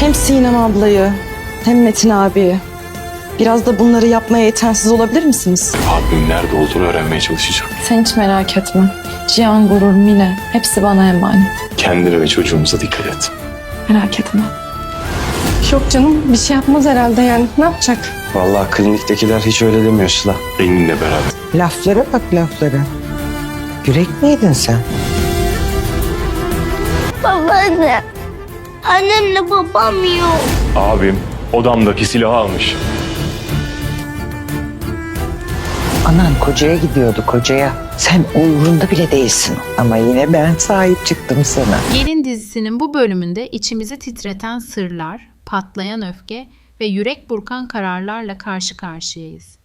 Hem Sinem ablayı hem Metin abi. Biraz da bunları yapmaya yetersiz olabilir misiniz? Abim nerede olduğunu öğrenmeye çalışacağım. Sen hiç merak etme. Cihan, Gurur, Mine hepsi bana emanet. Kendine ve çocuğumuza dikkat et. Merak etme. Yok canım bir şey yapmaz herhalde yani. Ne yapacak? Vallahi kliniktekiler hiç öyle demiyor Sıla. Engin'le beraber. Laflara bak laflara. Yürek miydin sen? Babaanne. Annemle babam yok. Abim odamdaki silahı almış. Anan kocaya gidiyordu kocaya. Sen umurunda bile değilsin. Ama yine ben sahip çıktım sana. Gelin dizisinin bu bölümünde içimizi titreten sırlar, patlayan öfke ve yürek burkan kararlarla karşı karşıyayız.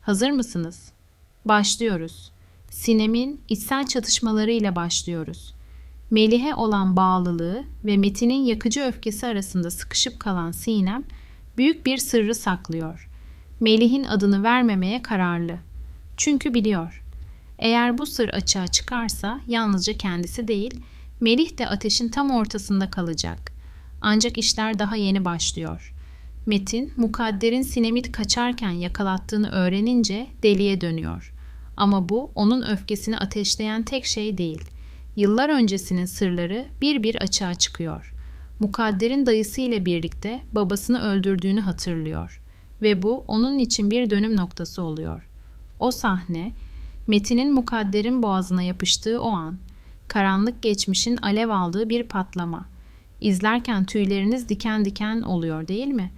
Hazır mısınız? Başlıyoruz. Sinem'in içsel çatışmalarıyla başlıyoruz. Melih'e olan bağlılığı ve Metin'in yakıcı öfkesi arasında sıkışıp kalan Sinem büyük bir sırrı saklıyor. Melih'in adını vermemeye kararlı. Çünkü biliyor. Eğer bu sır açığa çıkarsa yalnızca kendisi değil, Melih de ateşin tam ortasında kalacak. Ancak işler daha yeni başlıyor. Metin, mukadderin Sinem'i kaçarken yakalattığını öğrenince deliye dönüyor. Ama bu onun öfkesini ateşleyen tek şey değil. Yıllar öncesinin sırları bir bir açığa çıkıyor. Mukadder'in dayısı ile birlikte babasını öldürdüğünü hatırlıyor. Ve bu onun için bir dönüm noktası oluyor. O sahne, Metin'in mukadderin boğazına yapıştığı o an, karanlık geçmişin alev aldığı bir patlama. İzlerken tüyleriniz diken diken oluyor değil mi?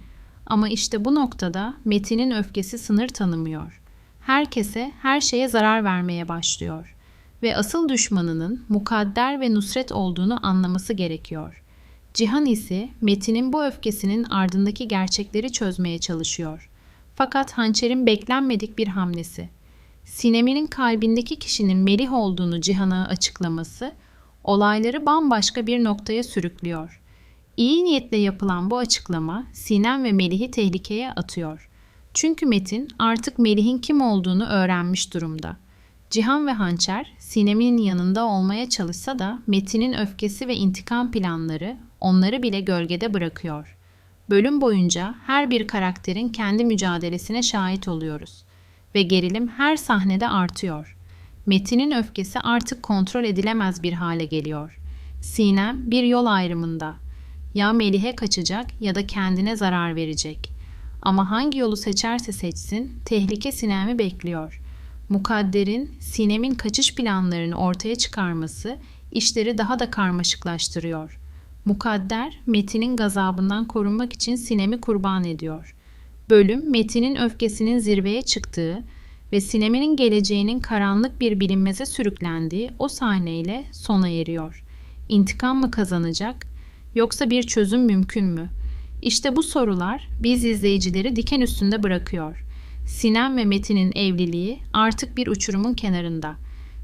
Ama işte bu noktada Metin'in öfkesi sınır tanımıyor. Herkese, her şeye zarar vermeye başlıyor. Ve asıl düşmanının mukadder ve Nusret olduğunu anlaması gerekiyor. Cihan ise Metin'in bu öfkesinin ardındaki gerçekleri çözmeye çalışıyor. Fakat hançerin beklenmedik bir hamlesi. Sinem'in kalbindeki kişinin Melih olduğunu Cihan'a açıklaması olayları bambaşka bir noktaya sürüklüyor. İyi niyetle yapılan bu açıklama Sinem ve Melih'i tehlikeye atıyor. Çünkü Metin artık Melih'in kim olduğunu öğrenmiş durumda. Cihan ve Hançer Sinem'in yanında olmaya çalışsa da Metin'in öfkesi ve intikam planları onları bile gölgede bırakıyor. Bölüm boyunca her bir karakterin kendi mücadelesine şahit oluyoruz ve gerilim her sahnede artıyor. Metin'in öfkesi artık kontrol edilemez bir hale geliyor. Sinem bir yol ayrımında. Ya Melih'e kaçacak ya da kendine zarar verecek. Ama hangi yolu seçerse seçsin tehlike Sinem'i bekliyor. Mukadder'in Sinem'in kaçış planlarını ortaya çıkarması işleri daha da karmaşıklaştırıyor. Mukadder Metin'in gazabından korunmak için Sinem'i kurban ediyor. Bölüm Metin'in öfkesinin zirveye çıktığı ve Sinem'in geleceğinin karanlık bir bilinmeze sürüklendiği o sahneyle sona eriyor. İntikam mı kazanacak yoksa bir çözüm mümkün mü? İşte bu sorular biz izleyicileri diken üstünde bırakıyor. Sinem ve Metin'in evliliği artık bir uçurumun kenarında.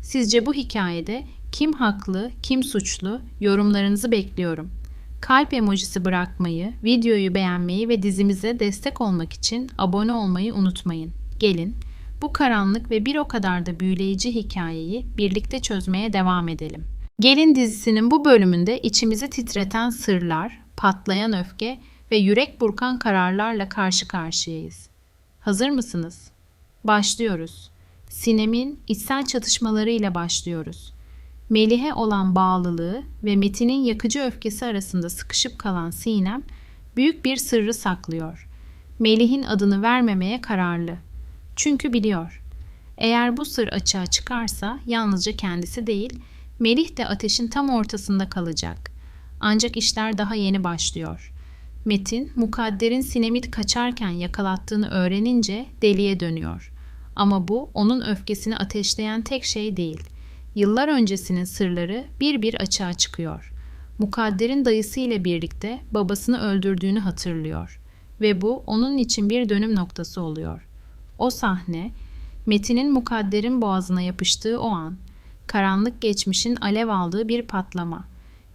Sizce bu hikayede kim haklı, kim suçlu? Yorumlarınızı bekliyorum. Kalp emojisi bırakmayı, videoyu beğenmeyi ve dizimize destek olmak için abone olmayı unutmayın. Gelin bu karanlık ve bir o kadar da büyüleyici hikayeyi birlikte çözmeye devam edelim. Gelin dizisinin bu bölümünde içimizi titreten sırlar, patlayan öfke ve yürek burkan kararlarla karşı karşıyayız. Hazır mısınız? Başlıyoruz. Sinem'in içsel çatışmalarıyla başlıyoruz. Melih'e olan bağlılığı ve Metin'in yakıcı öfkesi arasında sıkışıp kalan Sinem büyük bir sırrı saklıyor. Melih'in adını vermemeye kararlı. Çünkü biliyor. Eğer bu sır açığa çıkarsa yalnızca kendisi değil, Melih de ateşin tam ortasında kalacak. Ancak işler daha yeni başlıyor. Metin, mukadderin Sinem'i kaçarken yakalattığını öğrenince deliye dönüyor. Ama bu onun öfkesini ateşleyen tek şey değil. Yıllar öncesinin sırları bir bir açığa çıkıyor. Mukadder'in dayısı ile birlikte babasını öldürdüğünü hatırlıyor. Ve bu onun için bir dönüm noktası oluyor. O sahne, Metin'in mukadderin boğazına yapıştığı o an, karanlık geçmişin alev aldığı bir patlama.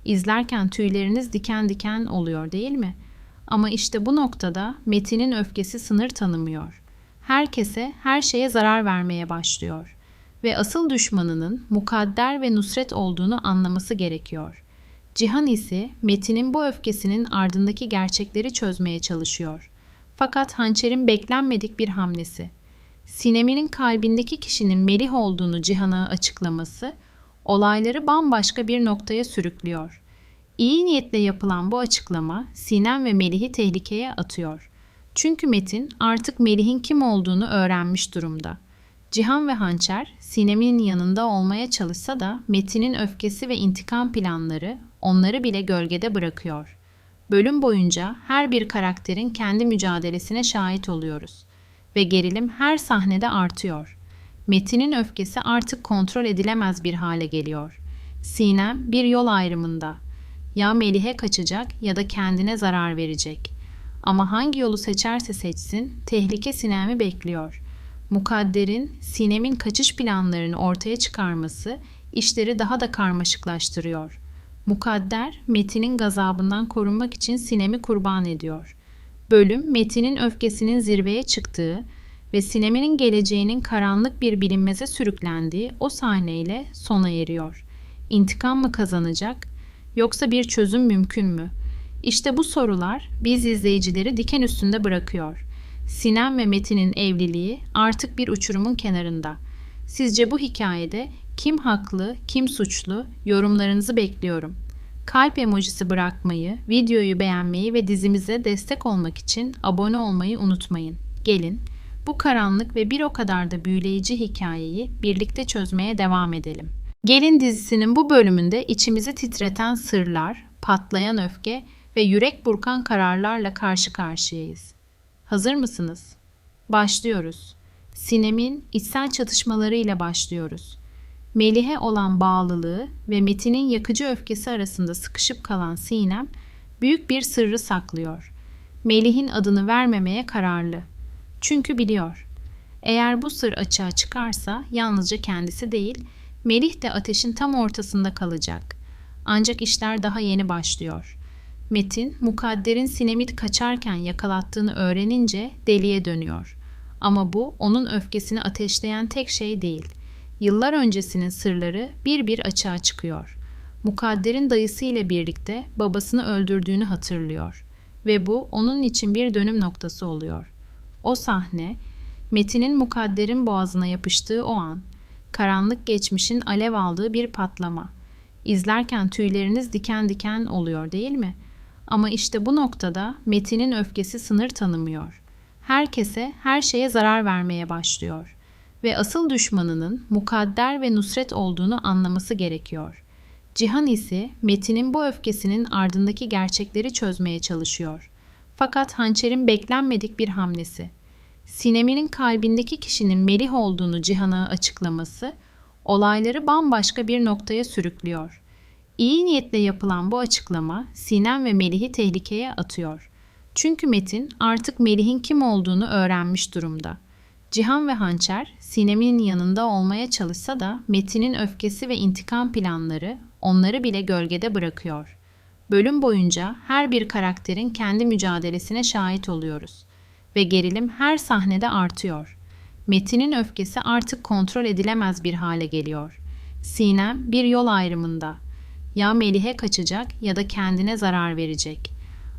İzlerken tüyleriniz diken diken oluyor değil mi? Ama işte bu noktada Metin'in öfkesi sınır tanımıyor. Herkese, her şeye zarar vermeye başlıyor. Ve asıl düşmanının mukadder ve Nusret olduğunu anlaması gerekiyor. Cihan ise Metin'in bu öfkesinin ardındaki gerçekleri çözmeye çalışıyor. Fakat hançerin beklenmedik bir hamlesi. Sinem'in kalbindeki kişinin Melih olduğunu Cihan'a açıklaması olayları bambaşka bir noktaya sürüklüyor. İyi niyetle yapılan bu açıklama Sinem ve Melih'i tehlikeye atıyor. Çünkü Metin artık Melih'in kim olduğunu öğrenmiş durumda. Cihan ve Hançer Sinem'in yanında olmaya çalışsa da Metin'in öfkesi ve intikam planları onları bile gölgede bırakıyor. Bölüm boyunca her bir karakterin kendi mücadelesine şahit oluyoruz ve gerilim her sahnede artıyor. Metin'in öfkesi artık kontrol edilemez bir hale geliyor. Sinem bir yol ayrımında. Ya Melih'e kaçacak ya da kendine zarar verecek. Ama hangi yolu seçerse seçsin tehlike Sinem'i bekliyor. Mukadder'in Sinem'in kaçış planlarını ortaya çıkarması işleri daha da karmaşıklaştırıyor. Mukadder, Metin'in gazabından korunmak için Sinem'i kurban ediyor. Bölüm, Metin'in öfkesinin zirveye çıktığı ve Sinem'in geleceğinin karanlık bir bilinmeze sürüklendiği o sahneyle sona eriyor. İntikam mı kazanacak yoksa bir çözüm mümkün mü? İşte bu sorular biz izleyicileri diken üstünde bırakıyor. Sinem ve Metin'in evliliği artık bir uçurumun kenarında. Sizce bu hikayede kim haklı, kim suçlu? Yorumlarınızı bekliyorum. Kalp emojisi bırakmayı, videoyu beğenmeyi ve dizimize destek olmak için abone olmayı unutmayın. Gelin bu karanlık ve bir o kadar da büyüleyici hikayeyi birlikte çözmeye devam edelim. Gelin dizisinin bu bölümünde içimizi titreten sırlar, patlayan öfke ve yürek burkan kararlarla karşı karşıyayız. Hazır mısınız? Başlıyoruz. Sinem'in içsel çatışmalarıyla başlıyoruz. Melih'e olan bağlılığı ve Metin'in yakıcı öfkesi arasında sıkışıp kalan Sinem büyük bir sırrı saklıyor. Melih'in adını vermemeye kararlı. Çünkü biliyor. Eğer bu sır açığa çıkarsa yalnızca kendisi değil, Melih de ateşin tam ortasında kalacak. Ancak işler daha yeni başlıyor. Metin, Mukadder'in Sinem'i kaçarken yakalattığını öğrenince deliye dönüyor. Ama bu onun öfkesini ateşleyen tek şey değil. Yıllar öncesinin sırları bir bir açığa çıkıyor. Mukadder'in dayısı ile birlikte babasını öldürdüğünü hatırlıyor ve bu onun için bir dönüm noktası oluyor. O sahne, Metin'in Mukadder'in boğazına yapıştığı o an, karanlık geçmişin alev aldığı bir patlama. İzlerken tüyleriniz diken diken oluyor değil mi? Ama işte bu noktada Metin'in öfkesi sınır tanımıyor. Herkese, her şeye zarar vermeye başlıyor ve asıl düşmanının Mukadder ve Nusret olduğunu anlaması gerekiyor. Cihan ise Metin'in bu öfkesinin ardındaki gerçekleri çözmeye çalışıyor. Fakat hançerin beklenmedik bir hamlesi. Sinem'in kalbindeki kişinin Melih olduğunu Cihan'a açıklaması olayları bambaşka bir noktaya sürüklüyor. İyi niyetle yapılan bu açıklama Sinem ve Melih'i tehlikeye atıyor. Çünkü Metin artık Melih'in kim olduğunu öğrenmiş durumda. Cihan ve Hançer Sinem'in yanında olmaya çalışsa da Metin'in öfkesi ve intikam planları onları bile gölgede bırakıyor. Bölüm boyunca her bir karakterin kendi mücadelesine şahit oluyoruz ve gerilim her sahnede artıyor. Metin'in öfkesi artık kontrol edilemez bir hale geliyor. Sinem bir yol ayrımında. Ya Melih'e kaçacak ya da kendine zarar verecek.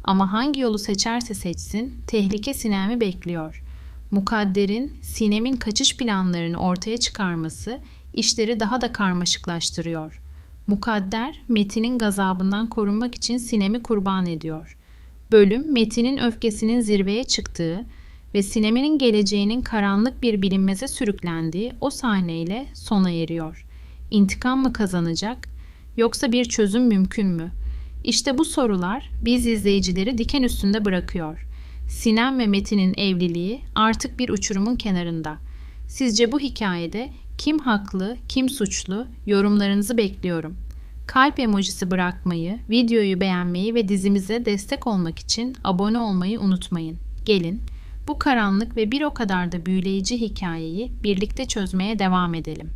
Ama hangi yolu seçerse seçsin tehlike Sinem'i bekliyor. Mukadder'in Sinem'in kaçış planlarını ortaya çıkarması işleri daha da karmaşıklaştırıyor. Mukadder, Metin'in gazabından korunmak için Sinem'i kurban ediyor. Bölüm, Metin'in öfkesinin zirveye çıktığı ve Sinem'in geleceğinin karanlık bir bilinmeze sürüklendiği o sahneyle sona eriyor. İntikam mı kazanacak yoksa bir çözüm mümkün mü? İşte bu sorular biz izleyicileri diken üstünde bırakıyor. Sinem ve Metin'in evliliği artık bir uçurumun kenarında. Sizce bu hikayede kim haklı, kim suçlu? Yorumlarınızı bekliyorum. Kalp emojisi bırakmayı, videoyu beğenmeyi ve dizimize destek olmak için abone olmayı unutmayın. Gelin bu karanlık ve bir o kadar da büyüleyici hikayeyi birlikte çözmeye devam edelim.